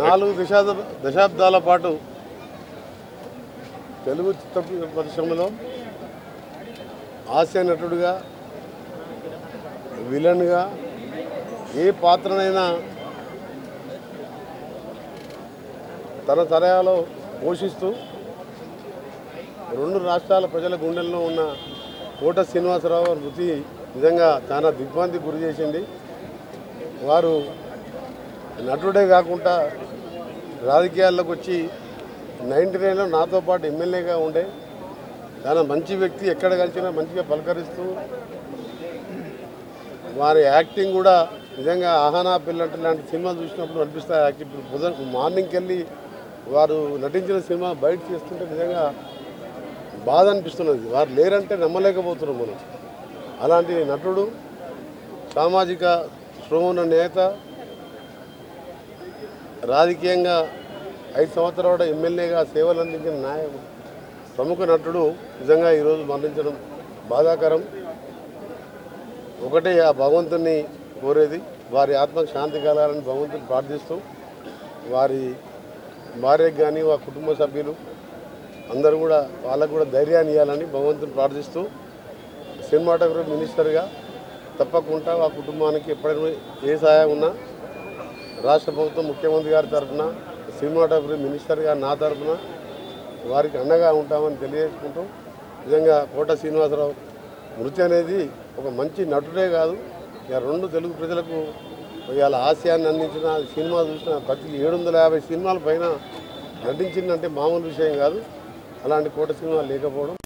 నాలుగు దశాబ్ద దశాబ్దాల పాటు తెలుగు చిత్ర పరిశ్రమలో హాస్య నటుడుగా విలన్గా ఏ పాత్రనైనా తన తరయాలో పోషిస్తూ రెండు రాష్ట్రాల ప్రజల గుండెల్లో ఉన్న కోట శ్రీనివాసరావు వృత్తి నిజంగా చాలా దిగ్భ్రాంతికి గురి చేసింది. వారు నటుడే కాకుండా రాజకీయాల్లోకి వచ్చి నైంటీ నైన్లో నాతో పాటు ఎమ్మెల్యేగా ఉండే చాలా మంచి వ్యక్తి ఎక్కడ కలిసినా మంచిగా పలకరిస్తూ వారి యాక్టింగ్ కూడా నిజంగా ఆహానా పిల్లంటే లాంటి సినిమా చూసినప్పుడు అనిపిస్తాయి. యాక్టింగ్ ఇప్పుడు పొద్దున మార్నింగ్కి వెళ్ళి వారు నటించిన సినిమా బయట చేస్తుంటే నిజంగా బాధ అనిపిస్తున్నది. వారు లేరంటే నమ్మలేకపోతున్నాం మనం. అలాంటి నటుడు సామాజిక శ్రోమణ నేత రాజకీయంగా ఐదు సంవత్సరాల ఎమ్మెల్యేగా సేవలు అందించిన నాయకుడు ప్రముఖ నటుడు నిజంగా ఈరోజు మరణించడం బాధాకరం. ఒకటే ఆ భగవంతుని కోరేది వారి ఆత్మకు శాంతి కలగాలని భగవంతుని ప్రార్థిస్తూ వారి భార్యకు కానీ వారి కుటుంబ సభ్యులు అందరూ కూడా వాళ్ళకు కూడా ధైర్యాన్ని ఇవ్వాలని భగవంతుని ప్రార్థిస్తూ సినిమాటోగ్రఫీ మినిస్టర్గా తప్పకుండా ఆ కుటుంబానికి ఎప్పుడైనా ఏ సహాయం ఉన్నా రాష్ట్ర ప్రభుత్వం ముఖ్యమంత్రి గారి తరఫున సినిమాటోగ్రఫీ గారు నా తరఫున వారికి అండగా ఉంటామని తెలియజేసుకుంటూ నిజంగా కోట శ్రీనివాసరావు మృతి అనేది ఒక మంచి నటుడే కాదు. ఇక రెండు తెలుగు ప్రజలకు ఇవాళ హాస్యాన్ని అందించిన సినిమా చూసిన ప్రతి ఏడు వందల యాభై సినిమాల పైన నటించిందంటే మామూలు విషయం కాదు. అలాంటి కోట సినిమా లేకపోవడం